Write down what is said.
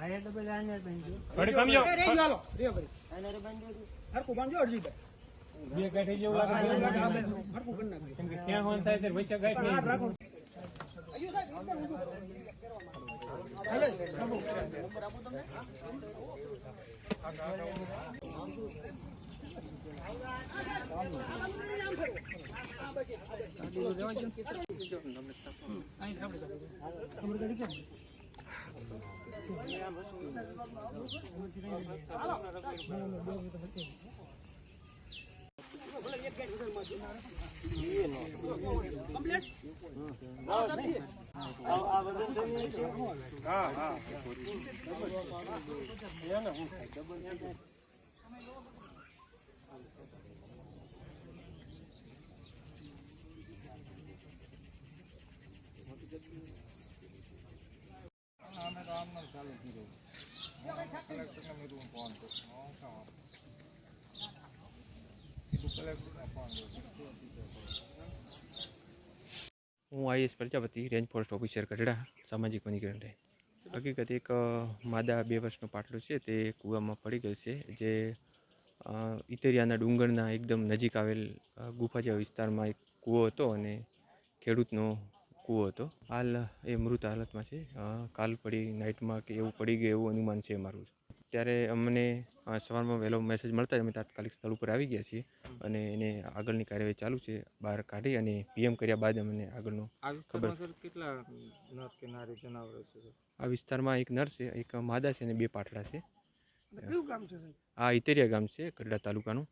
આ એટલે બધા આને ઘડી કમજો રેજો હાલો, રેજો ઘડી. હરખું બાંધજો અરજીભાઈ. બે ગાંઠી જેવું લાગે છે. કરી નાખજો. કેમ કે ક્યાં હોન થાય ત્યારે વૈશાખ ગાંઠ નહીં. રાખો. હજુ સાહેબ, એકદમ ઊંધું. હાલે, પ્રભુ. હું I S Prajapati, range forest officer Gadhada, સામાજિક વનીકરણ રેન્જ. હકીકત એક માદા બે વર્ષનો પાટલો છે, તે કૂવામાં પડી ગયો છે, જે ઇતરિયાના ડુંગરના એકદમ નજીક આવેલ ગુફા જેવા વિસ્તારમાં એક કૂવો હતો અને ખેડૂતનો કૂવો હતો. હાલ એ મૃત હાલતમાં છે. કાલ પડી નાઇટમાં કે એવું પડી ગયું એવું અનુમાન છે મારું. ત્યારે અમને સવારમાં વહેલો મેસેજ મળતા જ અમે તાત્કાલિક સ્થળ ઉપર આવી ગયા છીએ અને એને આગળની કાર્યવાહી ચાલુ છે. બહાર કાઢી અને પીએમ કર્યા બાદ અમને આગળનો ખબર કેટલા નર કે નારી જનાવરો છે આ વિસ્તારમાં એક નર છે એક માદા છે અને બે પાટડા છે. આ ઇતેરિયા ગામ છે ગઢડા તાલુકાનું.